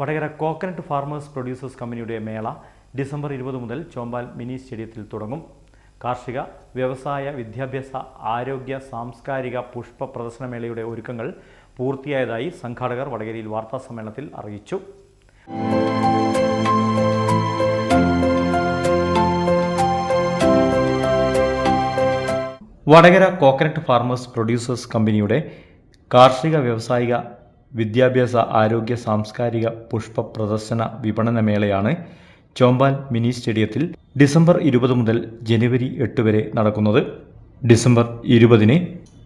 Vadakara coconut farmers producers കമ്പനിയുടെ മേള December ഇരുപത് മുതൽ ചോമ്പാൽ മിനി സ്റ്റേഡിയത്തിൽ തുടങ്ങും. കാർഷിക വ്യവസായ വിദ്യാഭ്യാസ ആരോഗ്യ സാംസ്കാരിക പുഷ്പ പ്രദർശനമേളയുടെ ഒരുക്കങ്ങൾ പൂർത്തിയായതായി സംഘാടകർ വടകരയിൽ വാർത്താസമ്മേളനത്തിൽ അറിയിച്ചു. വടകര കോക്കനട്ട് ഫാർമേഴ്സ് പ്രൊഡ്യൂസേഴ്സ് കമ്പനിയുടെ കാർഷിക വ്യാവസായിക വിദ്യാഭ്യാസ ആരോഗ്യ സാംസ്കാരിക പുഷ്പ പ്രദർശന വിപണന മേളയാണ് ചോമ്പാൽ മിനി സ്റ്റേഡിയത്തിൽ ഡിസംബർ ഇരുപത് മുതൽ ജനുവരി എട്ട് വരെ നടക്കുന്നത്. ഡിസംബർ ഇരുപതിന്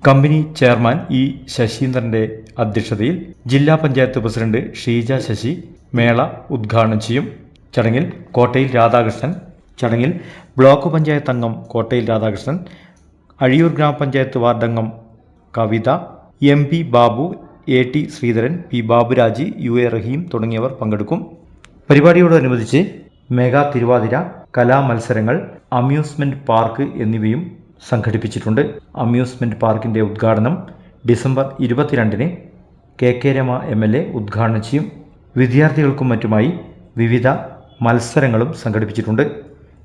കമ്പനി ചെയർമാൻ ഇ ശശീന്ദ്രന്റെ അധ്യക്ഷതയിൽ ജില്ലാ പഞ്ചായത്ത് പ്രസിഡന്റ് ഷീജ ശശി മേള ഉദ്ഘാടനം ചെയ്യും. ചടങ്ങിൽ കോട്ടയിൽ രാധാകൃഷ്ണൻ ചടങ്ങിൽ ബ്ലോക്ക് പഞ്ചായത്ത് അംഗം കോട്ടയിൽ രാധാകൃഷ്ണൻ അഴിയൂർ ഗ്രാമപഞ്ചായത്ത് വാർഡംഗം Kavitha M P Babu A T Sreedharan P Baburaji U A Rahim തുടങ്ങിയവർ പങ്കെടുക്കും. പരിപാടിയോടനുബന്ധിച്ച് മെഗാ തിരുവാതിര കലാമത്സരങ്ങൾ അമ്യൂസ്മെന്റ് പാർക്ക് എന്നിവയും സംഘടിപ്പിച്ചിട്ടുണ്ട്. അമ്യൂസ്മെന്റ് പാർക്കിന്റെ ഉദ്ഘാടനം ഡിസംബർ ഇരുപത്തിരണ്ടിന് K K Rama M L A ഉദ്ഘാടനം ചെയ്യും. വിദ്യാർത്ഥികൾക്കും മറ്റുമായി വിവിധ മത്സരങ്ങളും സംഘടിപ്പിച്ചിട്ടുണ്ട്.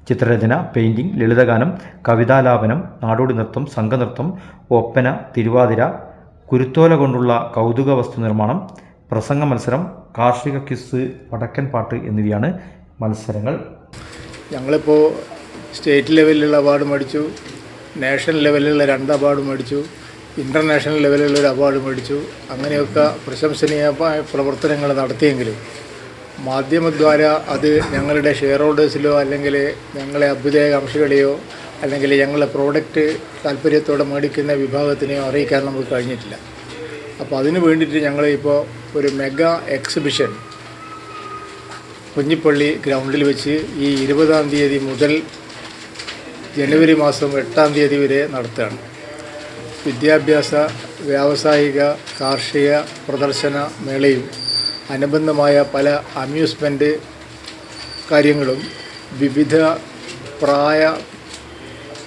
ചിത്രരചന പെയിന്റിംഗ് ലളിതഗാനം കവിതാലാപനം നാടോടി നൃത്തം സംഘനൃത്തം ഒപ്പന തിരുവാതിര കുരുത്തോല കൊണ്ടുള്ള കൗതുക വസ്തു നിർമ്മാണം പ്രസംഗ മത്സരം കാർഷിക ക്വിസ് വടക്കൻ പാട്ട് എന്നിവയാണ് മത്സരങ്ങൾ. ഞങ്ങളിപ്പോൾ സ്റ്റേറ്റ് ലെവലിലുള്ള അവാർഡ് മേടിച്ചു നാഷണൽ ലെവലിലുള്ള രണ്ട് അവാർഡ് മേടിച്ചു ഇന്റർനാഷണൽ ലെവലിലുള്ള ഒരു അവാർഡ് മേടിച്ചു. അങ്ങനെയൊക്കെ പ്രശംസനീയമായ പ്രവർത്തനങ്ങൾ നടത്തിയെങ്കിലും മാധ്യമദ്വാര അത് ഞങ്ങളുടെ ഷെയർ ഹോൾഡേഴ്സിലോ അല്ലെങ്കിൽ ഞങ്ങളെ അഭ്യുദയകാംക്ഷികളെയോ അല്ലെങ്കിൽ ഞങ്ങളുടെ പ്രോഡക്റ്റ് താല്പര്യത്തോടെ മേടിക്കുന്ന വിഭാഗത്തിനെയോ അറിയിക്കാൻ നമുക്ക് കഴിഞ്ഞിട്ടില്ല. അപ്പോൾ അതിന് വേണ്ടിയിട്ട് ഞങ്ങൾ ഇപ്പോൾ ഒരു മെഗാ എക്സിബിഷൻ കുഞ്ഞിപ്പള്ളി ഗ്രൗണ്ടിൽ വെച്ച് ഈ ഇരുപതാം തീയതി മുതൽ ജനുവരി മാസം എട്ടാം തീയതി വരെ നടത്തുകയാണ്. വിദ്യാഭ്യാസ വ്യാവസായിക കാർഷിക പ്രദർശന മേളയും അനുബന്ധമായ പല അമ്യൂസ്മെന്റ് കാര്യങ്ങളും വിവിധ പ്രായ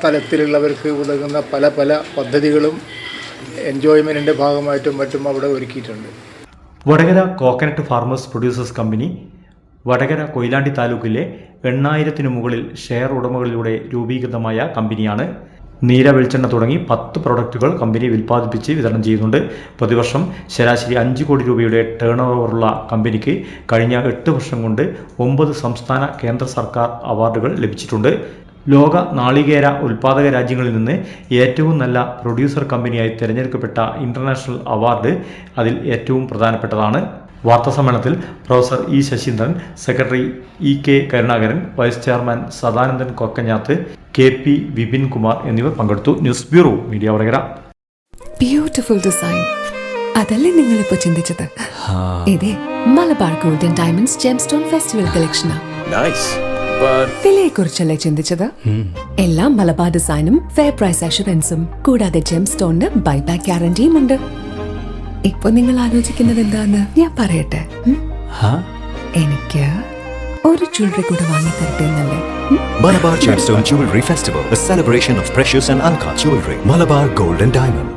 തലത്തിലുള്ളവർക്ക് ഉതകുന്ന പല പല പദ്ധതികളും എൻജോയ്മെന്റിന്റെ ഭാഗമായിട്ടും മറ്റും അവിടെ ഒരുക്കിയിട്ടുണ്ട്. Vadakara coconut farmers producers company Vadakara Koyilandy താലൂക്കിലെ എണ്ണായിരത്തിനു മുകളിൽ ഷെയർ ഉടമകളിലൂടെ രൂപീകൃതമായ കമ്പനിയാണ്. നീല വെളിച്ചെണ്ണ തുടങ്ങി പത്ത് പ്രൊഡക്റ്റുകൾ കമ്പനി ഉൽപ്പാദിപ്പിച്ച് വിതരണം ചെയ്യുന്നുണ്ട്. പ്രതിവർഷം ശരാശരി അഞ്ച് കോടി രൂപയുടെ ടേൺ ഓവറുള്ള കമ്പനിക്ക് കഴിഞ്ഞ എട്ട് വർഷം കൊണ്ട് ഒമ്പത് സംസ്ഥാന കേന്ദ്ര സർക്കാർ അവാർഡുകൾ ലഭിച്ചിട്ടുണ്ട്. ലോക നാളികേര ഉൽപാദക രാജ്യങ്ങളിൽ നിന്ന് ഏറ്റവും നല്ല പ്രൊഡ്യൂസർ കമ്പനിയായി തിരഞ്ഞെടുക്കപ്പെട്ട ഇന്റർനാഷണൽ അവാർഡ് അതിൽ ഏറ്റവും പ്രധാനപ്പെട്ടതാണ്. വാർത്താസമ്മേളനത്തിൽ professor E Sasheendran secretary E K Karunakaran vice chairman Sadanandan Kokkanjath K P Vipin Kumar എന്നിവർ പങ്കെടുത്തു. News bureau media Vadakara. Beautiful design അതല്ലേ നിങ്ങൾ ഇപ്പൊ ചിന്തിച്ചത് ഇതേ Malabar golden diamonds gem stone festival കളക്ഷനാ Nice. But വിലയെ ചിന്തിച്ചത് എല്ലാം മലബാർ ഡിസൈനും ഫെയർ പ്രൈസ് അഷുറൻസും കൂടാതെ ജെം സ്റ്റോണിന് ബൈബാക്ക് ഗ്യാരണ്ടിയും ഉണ്ട് ഇപ്പൊ നിങ്ങൾ ആലോചിക്കുന്നത് എന്താന്ന് ഞാൻ പറയട്ടെ? എനിക്ക് ഒരു ജ്വല്ലറി കൂടെ വാങ്ങി തരട്ടെ എന്നല്ലേ? Malabar Gemstone Jewelry Festival, a celebration of precious and uncut jewelry. Malabar Gold and Diamonds.